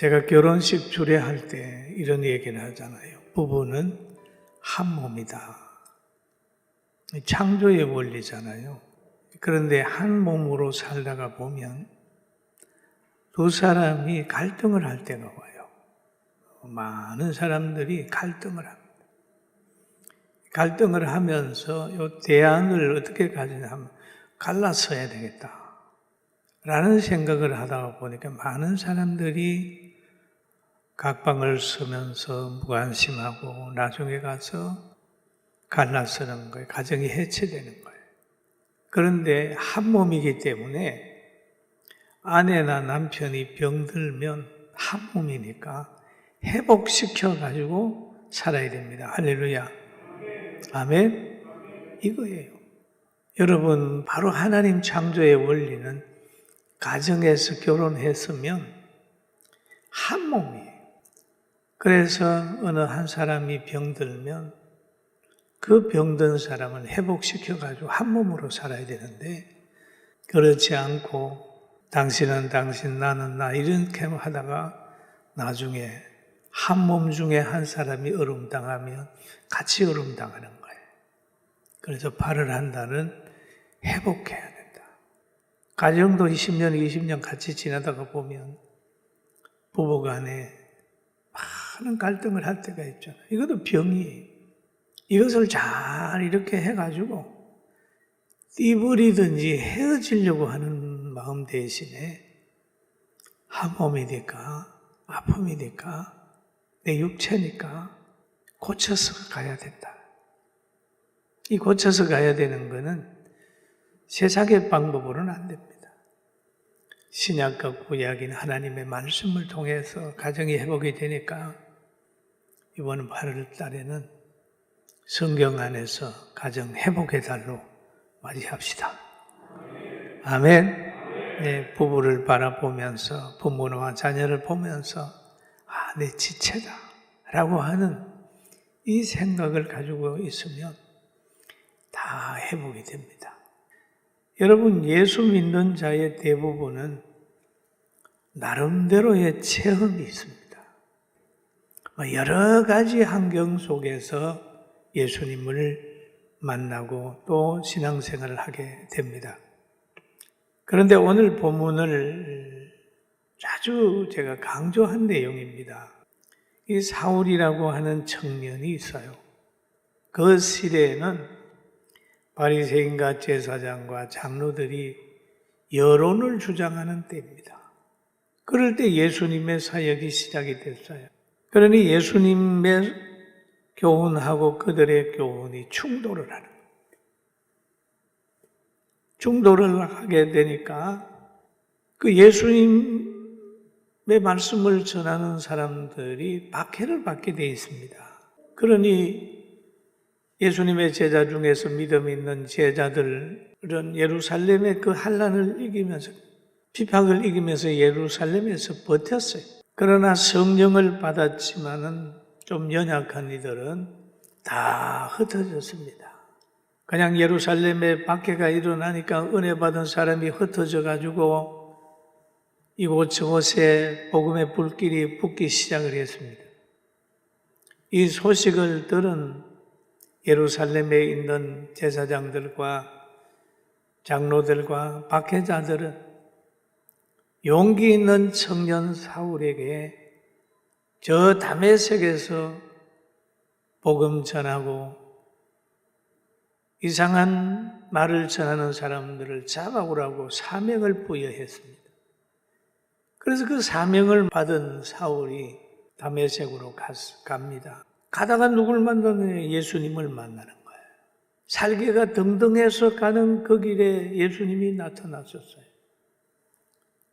제가 결혼식 주례할 때 이런 얘기를 하잖아요. 부부는 한 몸이다. 창조의 원리잖아요. 그런데 한 몸으로 살다가 보면 두 사람이 갈등을 할 때가 와요. 많은 사람들이 갈등을 합니다. 갈등을 하면서 요 대안을 어떻게 가지냐면 갈라서야 되겠다. 라는 생각을 하다가 보니까 많은 사람들이 각방을 쓰면서 무관심하고 나중에 가서 갈라서는 거예요. 가정이 해체되는 거예요. 그런데 한 몸이기 때문에 아내나 남편이 병들면 한 몸이니까 회복시켜 가지고 살아야 됩니다. 할렐루야. 아멘. 이거예요. 여러분, 바로 하나님 창조의 원리는 가정에서 결혼했으면 한 몸이에요. 그래서 어느 한 사람이 병들면 그 병든 사람을 회복시켜 가지고 한 몸으로 살아야 되는데 그렇지 않고 당신은 당신 나는 나 이렇게 하다가 나중에 한 몸 중에 한 사람이 얼음당하면 같이 얼음당하는 거예요. 그래서 발을 한 달은 회복해야 된다. 가정도 10년, 20년 같이 지나다가 보면 부부 간에 많은 갈등을 할 때가 있잖아요. 이것도 병이에요. 이것을 잘 이렇게 해가지고 띠부리든지 헤어지려고 하는 마음 대신에 한 몸이니까 아픔이니까 내 육체니까 고쳐서 가야 된다. 이 고쳐서 가야 되는 것은 세상의 방법으로는 안 됩니다. 신약과 구약인 하나님의 말씀을 통해서 가정이 회복이 되니까 이번 8월 달에는 성경 안에서 가정 회복의 달로 맞이합시다. 아멘. 네, 부부를 바라보면서 부모와 자녀를 보면서 아, 내 지체다. 라고 하는 이 생각을 가지고 있으면 다 회복이 됩니다. 여러분, 예수 믿는 자의 대부분은 나름대로의 체험이 있습니다. 뭐 여러 가지 환경 속에서 예수님을 만나고 또 신앙생활을 하게 됩니다. 그런데 오늘 본문을 자주 제가 강조한 내용입니다. 이 사울이라고 하는 청년이 있어요. 그 시대에는 바리새인과 제사장과 장로들이 여론을 주장하는 때입니다. 그럴 때 예수님의 사역이 시작이 됐어요. 그러니 예수님의 교훈하고 그들의 교훈이 충돌을 하는. 충돌을 하게 되니까 그 예수님의 말씀을 전하는 사람들이 박해를 받게 되어 있습니다. 그러니 예수님의 제자 중에서 믿음 있는 제자들은 예루살렘의 그 환란을 이기면서 비방을 이기면서 예루살렘에서 버텼어요. 그러나 성령을 받았지만은 좀 연약한 이들은 다 흩어졌습니다. 그냥 예루살렘에 박해가 일어나니까 은혜 받은 사람이 흩어져 가지고 이곳저곳에 복음의 불길이 붙기 시작을 했습니다. 이 소식을 들은 예루살렘에 있는 제사장들과 장로들과 박해자들은 용기 있는 청년 사울에게 저 담에색에서 복음 전하고 이상한 말을 전하는 사람들을 잡아오라고 사명을 부여했습니다. 그래서 그 사명을 받은 사울이 담에색으로 갑니다. 가다가 누굴 만나느냐? 예수님을 만나는 거예요. 살기가 등등해서 가는 그 길에 예수님이 나타났었어요.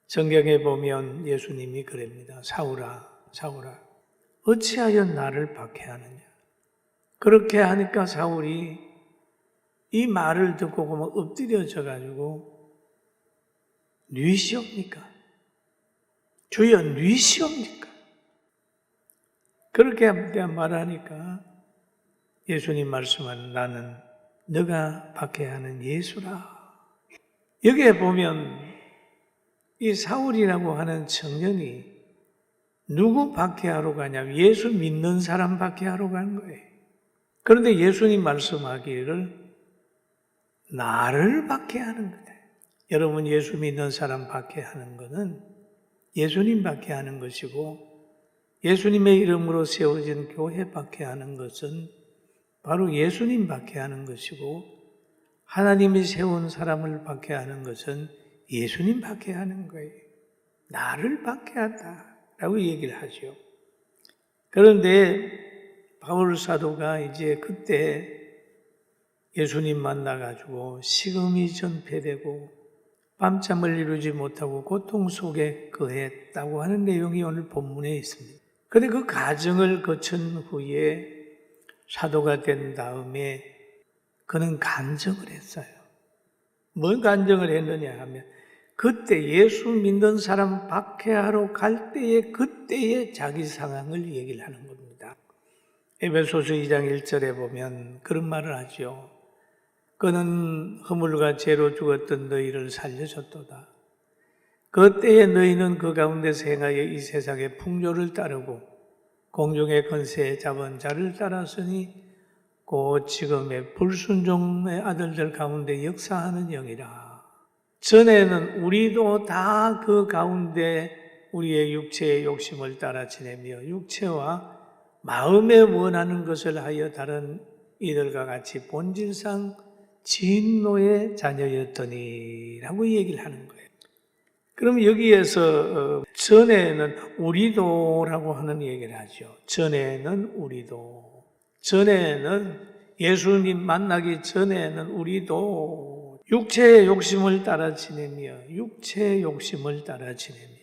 성경에 보면 예수님이 그럽니다. 사울아, 사울아, 어찌하여 나를 박해하느냐? 그렇게 하니까 사울이 이 말을 듣고 그만 엎드려져 가지고 뉘시옵니까? 주여 뉘시옵니까? 그렇게 말하니까 예수님 말씀은 나는 너가 박해하는 예수라. 여기에 보면 이 사울이라고 하는 청년이 누구 박해하러 가냐? 예수 믿는 사람 박해하러 간 거예요. 그런데 예수님 말씀하기를 나를 박해하는 거다. 여러분 예수 믿는 사람 박해하는 것은 예수님 박해하는 것이고 예수님의 이름으로 세워진 교회 박해하는 것은 바로 예수님 박해하는 것이고 하나님이 세운 사람을 박해하는 것은 예수님 박해하는 거예요. 나를 박해한다 라고 얘기를 하죠. 그런데 바울 사도가 이제 그때 예수님 만나가지고 식음이 전폐되고 밤잠을 이루지 못하고 고통 속에 거했다고 하는 내용이 오늘 본문에 있습니다. 그런데 그 과정을 거친 후에 사도가 된 다음에 그는 간증을 했어요. 뭔 간증을 했느냐 하면 그때 예수 믿는 사람 박해하러 갈 때의 그때의 자기 상황을 얘기를 하는 겁니다. 에베소서 2장 1절에 보면 그런 말을 하죠. 그는 허물과 죄로 죽었던 너희를 살려줬도다. 그때에 너희는 그 가운데서 행하여 이 세상의 풍조를 따르고 공중의 건세에 잡은 자를 따랐으니 곧 지금의 불순종의 아들들 가운데 역사하는 영이라. 전에는 우리도 다 그 가운데 우리의 육체의 욕심을 따라 지내며 육체와 마음에 원하는 것을 하여 다른 이들과 같이 본질상 진노의 자녀였더니 라고 얘기를 하는 거예요. 그럼 여기에서 어, 전에는 우리도라고 하는 얘기를 하죠. 전에는 우리도. 전에는 예수님 만나기 전에는 우리도 육체의 욕심을 따라 지내며 육체의 욕심을 따라 지내며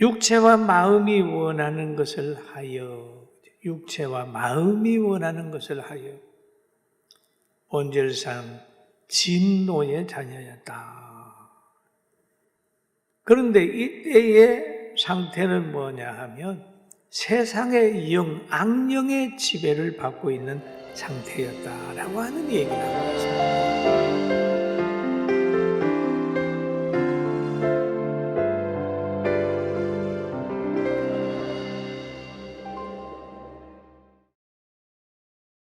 육체와 마음이 원하는 것을 하여 육체와 마음이 원하는 것을 하여 본질상 진노의 자녀였다. 그런데 이때의 상태는 뭐냐 하면 세상의 영, 악령의 지배를 받고 있는 상태였다라고 하는 얘기를 하고 있습니다.